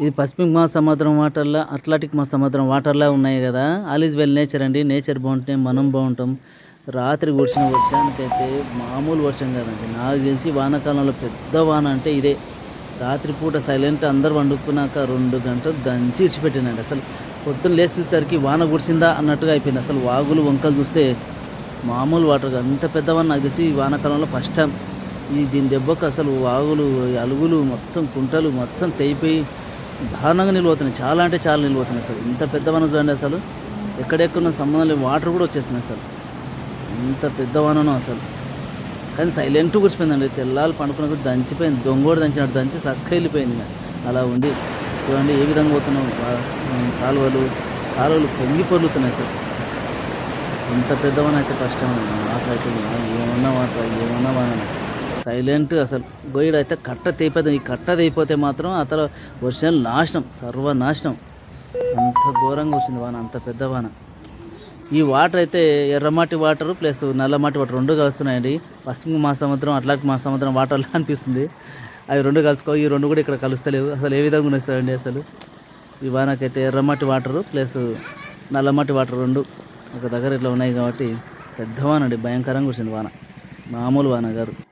ఇది పసిఫిక్ మహాసముద్రం వాటర్లా అట్లాంటిక్ మహాసముద్రం వాటర్లా ఉన్నాయి కదా. ఆల్ ఈజ్ వెల్ నేచర్ అండి. నేచర్ బాగుంటే మనం బాగుంటాం. రాత్రి కురిసిన వర్షానికైతే మామూలు వర్షం కాదండి. నాకు తెలిసి వానాకాలంలో పెద్ద వాన అంటే ఇదే. రాత్రిపూట సైలెంట్ అందరు వండుకున్నాక రెండు గంటలు దంచి ఇడిచిపెట్టినండి అసలు పొద్దున్న లేచి చూసేసరికి వాన కురిసిందా అన్నట్టుగా అయిపోయింది. అసలు వాగులు వంకలు చూస్తే మామూలు వాటర్ అంత పెద్దవని నాకు తెలిసి ఈ వానాకాలంలో ఫస్ట్ టైం. ఈ దీని దెబ్బకు అసలు వాగులు అలుగులు మొత్తం కుంటలు మొత్తం తెగిపోయి దారుణంగా నిలబోతున్నాయి చాలా అంటే చాలా నిలబోతున్నాయి అసలు ఇంత పెద్ద వాన చూడండి అసలు. ఎక్కడెక్కడ సంబంధం లేని వాటర్ కూడా వచ్చేస్తున్నాయి అసలు ఇంత పెద్ద వాననో అసలు. కానీ సైలెంట్ కూర్చిపోయిందండి. తెల్లాలు పండుకున్న కూడా దంచిపోయింది. దొంగోడు దంచినట్టు దంచి చక్క వెళ్ళిపోయింది అలా ఉంది చూడండి ఏ విధంగా పోతున్నాం కాలువలు కాలువలు పొంగి పొర్లుతున్నాయి సార్. ఇంత పెద్దవన అయితే కష్టం వాటర్ అయితే ఏమన్నా వాటర్ ఏమన్నా వాన సైలెంట్ అసలు. గొయ్యడు అయితే కట్ట తెగిపోతాం ఈ కట్ట తెగిపోతే మాత్రం అతను వర్షం నాశనం సర్వనాశనం. అంత ఘోరంగా వచ్చింది వాన అంత పెద్ద వాన. ఈ వాటర్ అయితే ఎర్రమాటి వాటర్ ప్లస్ నల్లమాటి వాటర్ రెండు కలుస్తున్నాయండి. పశ్చిమ మహాసముద్రం అట్లాంటి మహాసముద్రం వాటర్లా అనిపిస్తుంది. అవి రెండు కలుసుకో ఈ రెండు కూడా ఇక్కడ కలుస్తలేవు. అసలు ఏ విధంగా ఉన్నాయండి అసలు? ఈ వానకైతే ఎర్రమట్టి వాటర్ ప్లస్ నల్లమట్టి వాటర్ రెండు ఒక దగ్గర ఇట్లా ఉన్నాయి కాబట్టి పెద్ద వాన అండి భయంకరంగా వచ్చింది వాన. మామూలు వాన గారు